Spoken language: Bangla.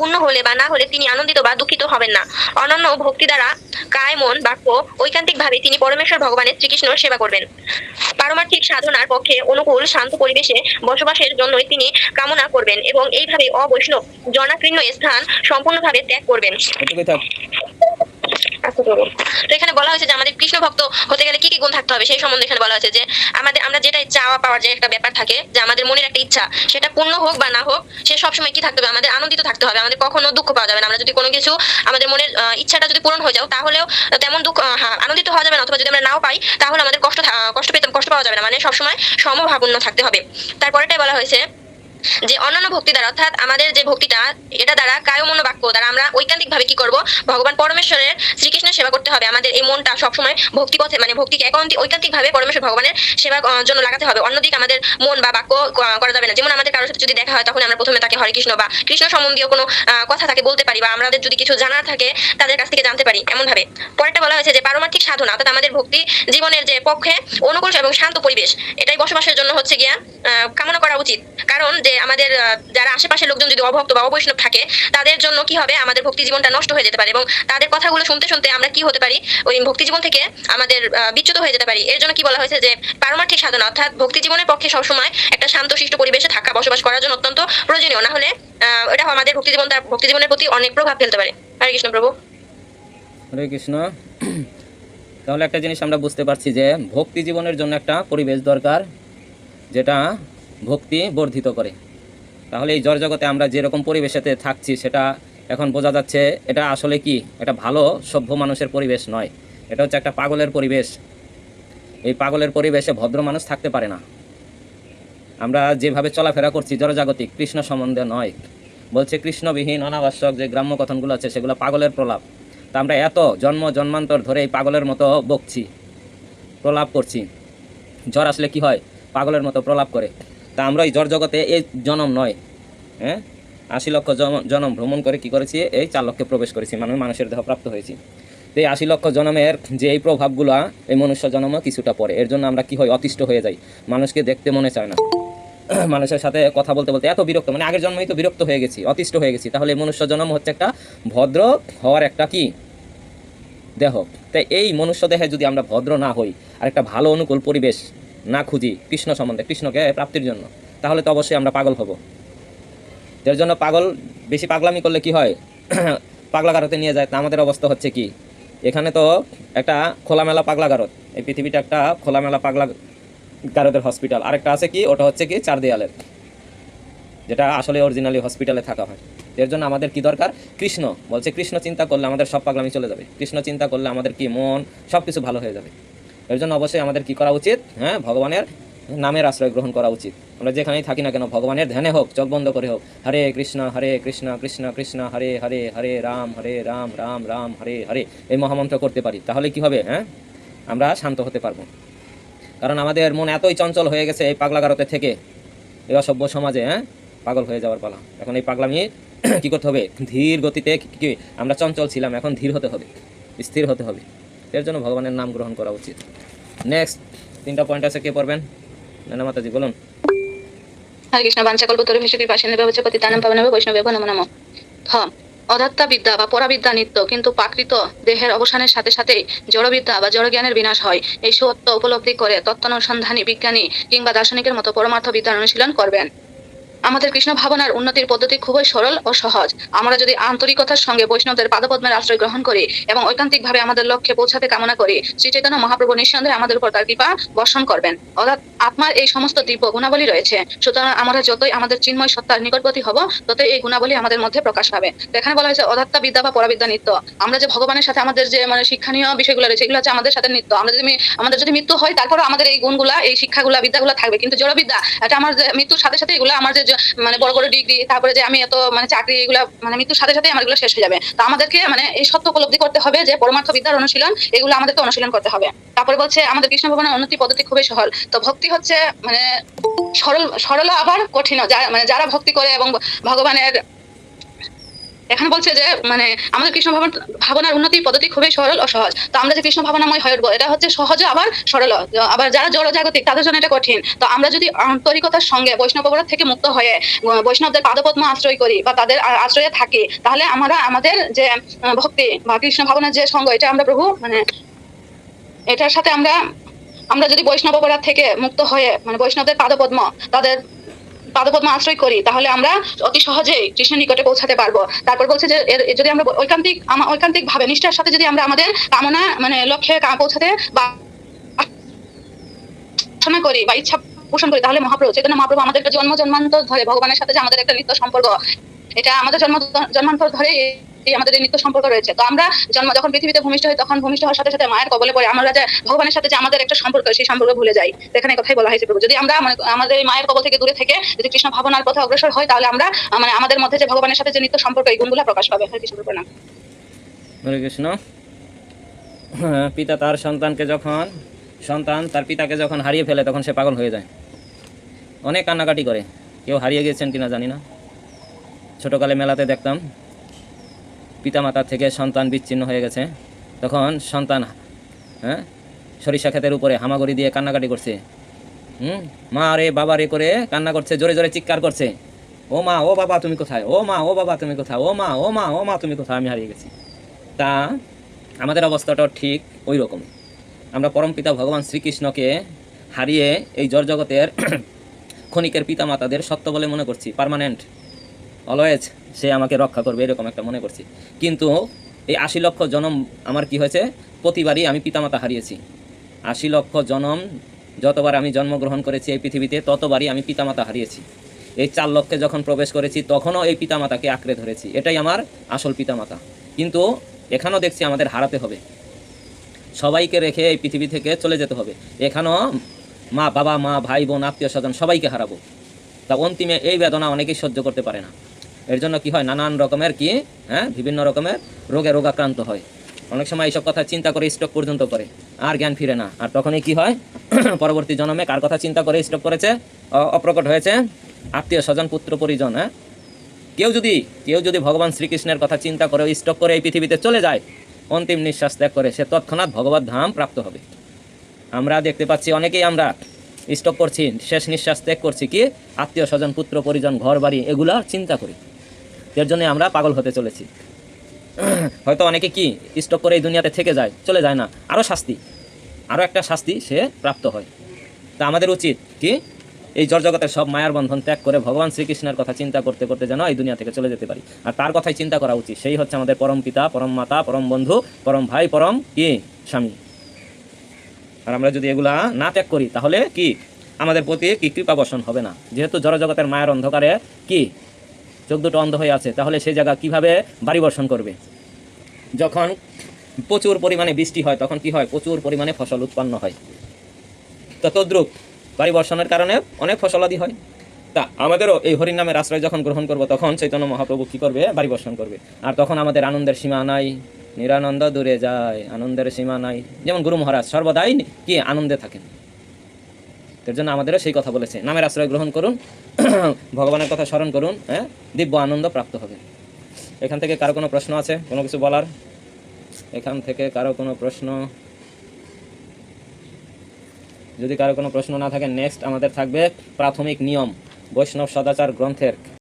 পূর্ণ হলে বা না হলে তিনি আনন্দিত বা দুঃখিত হবেন না। অনন্য ভক্তি দ্বারা কায় মন বাক্য ঐকান্তিক ভাবে তিনি পরমেশ্বর ভগবানের শ্রীকৃষ্ণর সেবা করবেন। পারমার্থিক সাধনার পক্ষে অনুকূল শান্ত পরিবেশে বসবাসের জন্যই তিনি কামনা করবেন এবং এইভাবে অবৈষ্ণব জনাকীর্ণ স্থান সম্পূর্ণভাবে ত্যাগ করবেন। তো এখানে বলা হয়েছে যে আমাদের কৃষ্ণ ভক্ত হতে গেলে কি কি গুণ থাকতে হবে সেই সম্বন্ধে এখানে বলা হয়েছে যে আমাদের, আমরা যেটা চাওয়া পাওয়ার যে একটা ব্যাপার থাকে, যে আমাদের মনের একটা ইচ্ছা, সেটা পূর্ণ হোক বা না হোক, সে সবসময় কি থাকতে হবে? আমাদের আনন্দিত থাকতে হবে। আমাদের কখনো দুঃখ পাওয়া যাবে না। আমরা যদি কোনো কিছু আমাদের মনের ইচ্ছাটা যদি পূরণ হয়ে যাও, তাহলেও তেমন দুঃখ আনন্দিত হওয়া যাবে না। অথবা যদি আমরা নাও পাই, তাহলে আমাদের কষ্ট কষ্ট পেতে, কষ্ট পাওয়া যাবে না। মানে সবসময় সমভাবাপন্ন থাকতে হবে। তারপরেটাই বলা হয়েছে যে অন্যান্য ভক্তি দ্বারা, অর্থাৎ আমাদের যে ভক্তিটা, এটা দ্বারা কায় মনো বাক্য দ্বারা আমরা ঐকান্তিক ভাবে কি করব? ভগবান পরমেশ্বরের শ্রীকৃষ্ণের সেবা করতে হবে। আমাদের এই মনটা সবসময় ভক্তি পথে মানে ভক্তিকে একান্তি ভাবে পরমেশ্বর ভগবানের সেবা জন্য লাগাতে হবে। অন্যদিকে আমাদের মন বা বাক্য করা যাবে না। যেমন আমাদের কারোর সাথে যদি দেখা হয়, তখন আমরা প্রথমে তাকে হরে কৃষ্ণ বা কৃষ্ণ সম্বন্ধীয় কোনো কথা তাকে বলতে পারি বা আমাদের যদি কিছু জানার থাকে, তাদের কাছ থেকে জানতে পারি এমন ভাবে পরেরটা বলা হয়েছে যে, পারমার্থিক সাধনা, অর্থাৎ আমাদের ভক্তি জীবনের যে পক্ষে অনুকূল এবং শান্ত পরিবেশ, এটাই বসবাসের জন্য হচ্ছে গিয়া কামনা করা উচিত। কারণ যে আমাদের যারা আশেপাশের লোকজন যদি অভক্ত বা অবৈষ্ণব থাকে, তাদের জন্য কি হবে? আমাদের ভক্তি জীবনটা নষ্ট হয়ে যেতে পারে এবং তাদের কথাগুলো শুনতে শুনতে আমরা কি হতে পারি? ওই ভক্তি জীবন থেকে আমাদের বিচ্যুত হয়ে যেতে পারি। এর জন্য কি বলা হয়েছে যে, পারমার্থিক সাধনা, অর্থাৎ ভক্তি জীবনের পক্ষে সবসময় একটা শান্ত শিষ্ট পরিবেশে থাকা, বসবাস করার জন্য অত্যন্ত প্রয়োজনীয়। না হলে এটা আমাদের ভক্তি জীবন ভক্তি জীবনের প্রতি অনেক প্রভাব ফেলতে পারে। হরে কৃষ্ণ প্রভু। হরে কৃষ্ণ। তাহলে একটা জিনিস আমরা বুঝতে পারছি যে, ভক্তি জীবনের জন্য একটা পরিবেশ দরকার, যেটা ভক্তি বর্ধিত করে। তাহলে এই জড় জগতে আমরা যেরকম পরিবেশেতে থাকছি, সেটা এখন বোঝা যাচ্ছে এটা আসলে কি? এটা ভালো, সভ্য মানুষের পরিবেশ নয়। এটা হচ্ছে একটা পাগলের পরিবেশ। এই পাগলের পরিবেশে ভদ্র মানুষ থাকতে পারে না। আমরা যেভাবে চলাফেরা করছি, জড়জাগতিক, কৃষ্ণ সম্বন্ধে নয়। বলছে কৃষ্ণবিহীন, অনাবশ্যক যে গ্রাম্য কথনগুলো আছে, সেগুলো পাগলের প্রলাপ। তা আমরা এত জন্ম, জন্মান্তর ধরে এই পাগলের মতো বকছি, প্রলাপ করছি। জ্বর আসলে কি হয়? পাগলের মতো প্রলাপ করে। তা আমরা এই জ্বর জগতে এই জনম নয়। হ্যাঁ? আশি লক্ষ জন- জনম ভ্রমণ করে কি করেছি? এই চার লক্ষে প্রবেশ করেছি মানে মানুষের দেহ প্রাপ্ত হয়েছি। এই আশি লক্ষ জনমের যে এই প্রভাবগুলো, এই মনুষ্য জনমও কিছুটা পড়ে এর জন্য আমরা কি হই? অতিষ্ঠ হয়ে যাই। মানুষকে দেখতে মনে চায় না। মানুষের সাথে কথা বলতে বলতে এত বিরক্ত মানে আগের জন্মেই তো বিরক্ত হয়ে গেছি, অতিষ্ঠ হয়ে গেছি। তাহলে মনুষ্য জন্ম হচ্ছে একটা ভদ্র হওয়ার একটা কি? দেহ। তাই এই মনুষ্য দেহে যদি আমরা ভদ্র না হই, আর একটা ভালো অনুকূল পরিবেশ না খুঁজি, কৃষ্ণ সম্বন্ধে, কৃষ্ণকে প্রাপ্তির জন্য, তাহলে তো অবশ্যই আমরা পাগল হব। এর জন্য পাগল বেশি পাগলামি করলে কি হয়? পাগলাগারতে নিয়ে যায়, তা আমাদের অবস্থা হচ্ছে কি? এখানে তো একটা খোলামেলা পাগলাগারত এই পৃথিবীটা একটা খোলামেলা পাগলা গারদের হসপিটাল আরেকটা আছে কি? ওটা হচ্ছে কি? চার দেয়ালের যেটা আসলে অরিজিনালি হসপিটালে থাকা হয়। এর জন্য আমাদের কি দরকার? কৃষ্ণ। বলছে কৃষ্ণ চিন্তা করলে আমাদের সব পাগলামি চলে যাবে। কৃষ্ণ চিন্তা করলে আমাদের কি মন সব কিছু ভালো হয়ে যাবে। এর জন্য অবশ্যই আমাদের কি করা উচিত? হ্যাঁ ভগবানের নামের আশ্রয় গ্রহণ করা উচিত। আমরা যেখানেই থাকি না কেন, ভগবানের ধ্যানে হোক, চোখ বন্ধ করে হোক, হরে কৃষ্ণ হরে কৃষ্ণ কৃষ্ণ কৃষ্ণ, হরে হরে হরে রাম হরে রাম রাম রাম, হরে হরে এই মহামন্ত্র করতে পারি। তাহলে কি হবে হ্যাঁ? আমরা শান্ত হতে পারব। কারণ আমাদের মন এতই চঞ্চল হয়ে গেছে এই পাগলাগারতে থেকে, এই অসভ্য সমাজে হ্যাঁ? পাগল হয়ে যাওয়ার পালা। এখন এই পাগলামি কি করতে হবে? ধীর গতিতে কি- আমরা চঞ্চল ছিলাম, এখন ধীর হতে হবে, স্থির হতে হবে। এর জন্য ভগবানের নাম গ্রহণ করা উচিত। নেক্সট তিনটা পয়েন্ট আছে, কে পড়বেন? নানা মাতাজি, বলুন। হরে কৃষ্ণ, বাঞ্ছা কল্পতরু হিসেবে পাশে নেবে হচ্ছে পতি, তানাম পাবন বৈষ্ণব নম নম। থ অধাত্তা বিদ্যা বা পরাবিদ্যা নিত্য, কিন্তু প্রাকৃত দেহের অবসানের সাথে সাথে জড়বিদ্যা বা জড় জ্ঞানের বিনাশ হয়। এই সত্য উপলব্ধি করে তত্ত্বানুসন্ধানী বিজ্ঞানী কিংবা দার্শনিকের মতো পরমার্থ বিদ্যার অনুশীলন করবেন। আমাদের কৃষ্ণ ভাবনার উন্নতির পদ্ধতি খুবই সরল ও সহজ। আমরা যদি আন্তরিকতার সঙ্গে বৈষ্ণবদের পাদপদ্মের আশ্রয় গ্রহণ করি এবং ঐকান্তিকভাবে আমাদের লক্ষ্যে পৌঁছাতে কামনা করি, শ্রী চৈতন্য মহাপ্রভু নিঃসন্দেহে আমাদের উপর তার কৃপা বর্ষণ করবেন। অর্থাৎ আত্মার এই সমস্ত দিব্য গুণাবলী রয়েছে, সুতরাং আমরা যতই আমাদের চিন্ময় সত্তার নিকটবর্তী হব, ততই এই গুণাবলী আমাদের মধ্যে প্রকাশ পাবে। এখানে বলা হয়েছে, অধাত্তা বিদ্যা বা পরাবিদ্যা নিত্য। আমরা যে ভগবানের সাথে আমাদের যে মানে শিক্ষণীয় বিষয়গুলো রয়েছে, এগুলো হচ্ছে আমাদের সাথে নিত্য। আমরা যদি, আমাদের যদি মৃত্যু হয় তারপরে আমাদের এই গুণগুলা, এই শিক্ষাগুলা, বিদ্যাগুলো থাকবে। কিন্তু জড়বিদ্যা, এটা আমার মৃত্যুর সাথে সাথে এগুলো আমার যে মানে বড় বড় ডিগ্রি তারপরে যে আমি এত মানে চাকরি, এগুলো মানে মৃত্যুর সাথে সাথে আমার এগুলো শেষ হয়ে যাবে। তো আমাদেরকে মানে এই সত্য উপলব্ধি করতে হবে যে, পরমার্থ বিদ্যার অনুশীলন, এগুলো আমাদেরকে অনুশীলন করতে হবে। তারপরে বলছে, আমাদের কৃষ্ণ ভগবানের উন্নতি পদ্ধতি খুবই সহল তো ভক্তি হচ্ছে মানে সরল সরল আবার কঠিন মানে যারা ভক্তি করে এবং ভগবানের এখানে বলছে যে মানে আমাদের কৃষ্ণ ভাবন ভাবনার উন্নতির পদ্ধতি খুবই সরল ও সহজ। তো আমরা যে কৃষ্ণ ভাবনাময় হয়ে উঠবো, এটা হচ্ছে সহজে আবার সরল। আবার যারা জড় জাগতিক, তাদের জন্য এটা কঠিন। তো আমরা যদি আন্তরিকতার সঙ্গে বৈষ্ণব অপরাধ থেকে মুক্ত হয়ে বৈষ্ণবদের পাদপদ্ম আশ্রয় করি বা তাদের আশ্রয়ে থাকি, তাহলে আমরা আমাদের যে ভক্তি বা কৃষ্ণ ভাবনার যে সঙ্গ, এটা আমরা প্রভু মানে এটার সাথে আমরা আমরা যদি বৈষ্ণব অপরাধ থেকে মুক্ত হয়ে মানে বৈষ্ণবদের পাদপদ্ম, তাদের পাদপদ্ম আশ্রয় করি, তাহলে আমরা অতি সহজে কৃষ্ণের নিকটে পৌঁছাতে পারব। তারপর বলছে যে যদি আমরা ঐকান্তিক ঐকান্তিক ভাবে নিষ্ঠার সাথে যদি আমরা আমাদের কামনা মানে লক্ষ্যে পৌঁছাতে বা করি বা ইচ্ছা পোষণ করি, তাহলে মহাপ্রভু, চৈতন্য মহাপ্রভু আমাদের জন্ম জন্মান্তর ধরে, ভগবানের সাথে যে আমাদের একটা নিত্য সম্পর্ক, এটা আমাদের জন্ম, জন্মান্তর ধরে এই আমাদের এই নিত্য সম্পর্ক রয়েছে। তো আমরা জন্ম, যখন পৃথিবীতে ভূমিষ্ঠ হই, তখন ভূমিষ্ঠ হওয়ার সাথে সাথে মায়ের কবলে পড়ে। আমরা যে ভগবানের সাথে যে আমাদের একটা সম্পর্ক, সেই সম্পর্ক ভুলে যাই। এখানে কথাই বলা হয়েছে প্রভু। যদি আমরা আমাদের এই মায়ের কবল থেকে দূরে থেকে যদি কৃষ্ণ ভাবনার পথে অগ্রসর হয় তাহলে আমরা মানে আমাদের মধ্যে যে ভগবানের সাথে যে নিত্য সম্পর্ক, এই গুণগুলো প্রকাশ পাবে। হরে কৃষ্ণ প্রণাম। হরে কৃষ্ণ। পিতা তার সন্তানকে যখন, সন্তান তার পিতাকে যখন হারিয়ে ফেলে, তখন সে পাগল হয়ে যায়। অনেক কান্নাকাটি করে। কেউ হারিয়ে গেছেন কিনা জানি না। ছোটোকালে মেলাতে দেখতাম পিতামাতার থেকে সন্তান বিচ্ছিন্ন হয়ে গেছে। তখন সন্তান হ্যাঁ সরিষা ক্ষেতের উপরে হামাগুড়ি দিয়ে কান্নাকাটি করছে। হুম? মা রে, বাবা রে করে কান্না করছে, জোরে জোরে চিৎকার করছে। ও মা, ও বাবা তুমি কোথায়? ও মা, ও বাবা তুমি কোথায়? ও মা ও মা ও মা তুমি কোথায়? আমি হারিয়ে গেছি। তা আমাদের অবস্থাটাও ঠিক ওই রকম আমরা পরমপিতা ভগবান শ্রীকৃষ্ণকে হারিয়ে এই জড় জগতের ক্ষণিকের পিতামাতাদের সত্য বলে মনে করছি পার্মানেন্ট অলওয়েজ সে আমাকে রক্ষা করবে, এরকম একটা মনে করছি। কিন্তু এই আশি লক্ষ জনম আমার কি হয়েছে? প্রতিবারই আমি পিতামাতা হারিয়েছি। আশি লক্ষ জনম যতবার আমি জন্মগ্রহণ করেছি এই পৃথিবীতে, ততবারই আমি পিতামাতা হারিয়েছি। এই চার লক্ষে যখন প্রবেশ করেছি, তখনও এই পিতামাতাকে আঁকড়ে ধরেছি। এটাই আমার আসল পিতামাতা। কিন্তু এখানেও দেখছি আমাদের হারাতে হবে। সবাইকে রেখে এই পৃথিবী থেকে চলে যেতে হবে। এখানেও মা, বাবা, মা, ভাই, বোন আত্মীয় স্বজন সবাইকে হারাবো। তা অন্তিমে এই বেদনা অনেকেই সহ্য করতে পারে না। এর জন্য কি হয়? নানান রকমের কি? হ্যাঁ? বিভিন্ন রকমের রোগে রোগাক্রান্ত হয়। অনেক সময় এইসব কথা চিন্তা করে স্টক পর্যন্ত করে আর জ্ঞান ফিরে না। আর তখনই কি হয়? পরবর্তী জন্মে কার কথা চিন্তা করে স্টক করেছে? অপ্রকট হয়েছে। আত্মীয় স্বজন, পুত্র, পরিজন হ্যাঁ? কেউ যদি কেউ যদি ভগবান শ্রীকৃষ্ণের কথা চিন্তা করে স্টক করে এই পৃথিবীতে চলে যায়, অন্তিম নিঃশ্বাস ত্যাগ করে সে তৎক্ষণাৎ ভগবত ধাম প্রাপ্ত হবে। আমরা দেখতে পাচ্ছি অনেকেই আমরা স্টপ করছি, শেষ নিঃশ্বাস ত্যাগ করছি কি? আত্মীয় স্বজন, পুত্র, পরিজন ঘর বাড়ি এগুলা চিন্তা করি। এর জন্য আমরা পাগল হতে চলেছি। হয়তো অনেকে কি স্টপ করে এই দুনিয়াতে থেকে যায়, চলে যায় না। আরও শাস্তি। আরও একটা শাস্তি সে প্রাপ্ত হয়। তা আমাদের উচিত কি এই জড়জগতের সব মায়ার বন্ধন ত্যাগ করে ভগবান শ্রীকৃষ্ণের কথা চিন্তা করতে করতে যেন এই দুনিয়া থেকে চলে যেতে পারি। আর তার কথাই চিন্তা করা উচিত। সেই হচ্ছে আমাদের পরম পিতা, পরম মাতা, পরম বন্ধু, পরম ভাই, পরম কি? স্বামী। আর আমরা যদি এগুলা না ত্যাগ করি, তাহলে কি? আমাদের প্রতি কি কৃপা হবে না। যেহেতু জড়জগতের মায়ের অন্ধকারে কি? চোখ দুটো অন্ধ হয়ে আছে, তাহলে সেই জায়গা কীভাবে বাড়ি বর্ষণ করবে? যখন প্রচুর পরিমাণে বৃষ্টি হয়, তখন কি হয়? প্রচুর পরিমাণে ফসল উৎপন্ন হয়। তো তদ্রুপ বাড়ি বর্ষণের কারণে অনেক ফসলাদি হয়। তা আমাদেরও এই হরির নামের আশ্রয় যখন গ্রহণ করব, তখন চৈতন্য মহাপ্রভু কী করবে? বাড়ি বর্ষণ করবে। আর তখন আমাদের আনন্দের সীমা নাই, নিরানন্দ দূরে যায়, আনন্দের সীমা নাই। যেমন গুরু মহারাজ সর্বদাই কি আনন্দে থাকেন। এর জন্য আমাদেরও সেই কথা বলেছে। নামের আশ্রয় গ্রহণ করুন, ভগবানের কথা স্মরণ করুন হ্যাঁ? দিব্য আনন্দ প্রাপ্ত হবে। এখান থেকে কারও কোনো প্রশ্ন আছে? কোনো কিছু বলার? এখান থেকে কারও কোনো প্রশ্ন? যদি কারও কোনো প্রশ্ন না থাকে নেক্সট আমাদের থাকবে প্রাথমিক নিয়ম, বৈষ্ণব সদাচার গ্রন্থের।